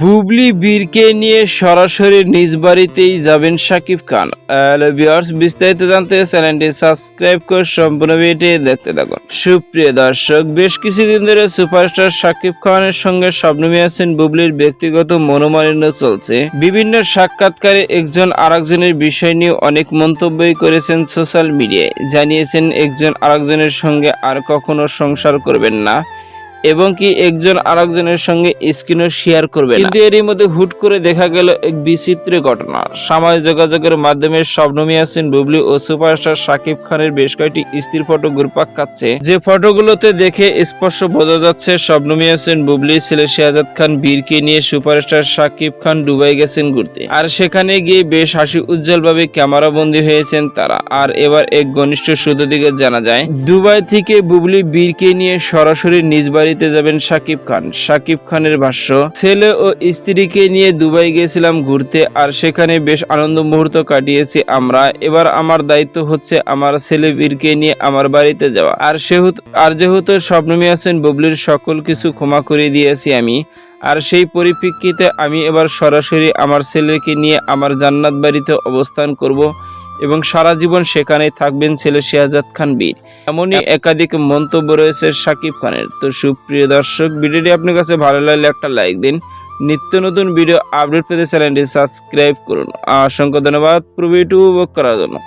বুবলি বীরকে নিয়ে সরাসরি নিজ বাড়িতেই যাবেন শাকিব খান। বিস্তারিত জানতে চ্যানেলটি সাবস্ক্রাইব করে সম্পূর্ণ ভিডিওটি দেখতে থাকুন। সুপ্রিয় দর্শক, বেশ কিছুদিন ধরে সুপারস্টার শাকিব খানের সঙ্গে স্বপ্নমী আছেন বুবলির ব্যক্তিগত মনোমালিন্য চলছে। বিভিন্ন সাক্ষাৎকারে একজন আরেকজনের বিষয় নিয়ে অনেক মন্তব্যই করেছেন সোশ্যাল মিডিয়ায়। জানিয়েছেন, একজন আরেকজনের সঙ্গে আর কখনো সংসার করবেন না। এবং কি একজন আরেকজনের সঙ্গে স্ক্রিনও শেয়ার করবে। কিন্তু এরই মধ্যে হুট করে দেখা গেল এক বিচিত্র ঘটনা। সামাজিক যোগাযোগের মাধ্যমে শবনমী আছেন বুবলি ও সুপারস্টার শাকিব খানের বেশ কয়েকটি স্থির ফটো ঘুরপাক খাচ্ছে। যে ফটোগুলোতে দেখে স্পষ্ট বোঝা যাচ্ছে শবনমী আছেন বুবলি ছেলে শেহাজাদ খান বীরকে নিয়ে সুপারস্টার শাকিব খান দুবাই গেছেন ঘুরতে। আর সেখানে গিয়ে বেশ হাসি উজ্জ্বল ভাবে ক্যামেরা বন্দী হয়েছেন তারা। আর এবার এক ঘনিষ্ঠ সূত্র দিকে জানা যায়, দুবাই থেকে বুবলি বীরকে নিয়ে সরাসরি নিজ বাড়িতে যাবেন শাকিব খান। শাকিব খানের ভাষ্য, ছেলে ও স্ত্রীকে নিয়ে দুবাই গেছিলাম ঘুরতে আর সেখানে বেশ আনন্দ মুহূর্ত কাটিয়েছি আমরা। এবার আমার দায়িত্ব হচ্ছে আমার ছেলে বীরকে নিয়ে আমার বাড়িতে যাওয়া। আর সেহেতু, আর যেহেতু স্বপ্নমী আছেন, বুবলির সকল কিছু ক্ষমা করে দিয়েছি আমি। আর সেই পরিপ্রেক্ষিতে আমি এবার সরাসরি আমার ছেলেকে নিয়ে আমার জান্নাত বাড়িতে অবস্থান করব। এবং সারা জীবন সেখানেই থাকবেন ছেলে শেহাজাদ খান বীর। এমনই একাধিক মন্তব্য রয়েছে সাকিব খানের। তো সুপ্রিয় দর্শক ভিডিওটি আপনার কাছে ভালো লাগলে একটা লাইক দিন। নিত্য নতুন ভিডিও আপডেট পেতে চ্যানেলটি সাবস্ক্রাইব করুন। অসংখ্য ধন্যবাদ পুরো ভিডিও উপভোগ করার জন্য।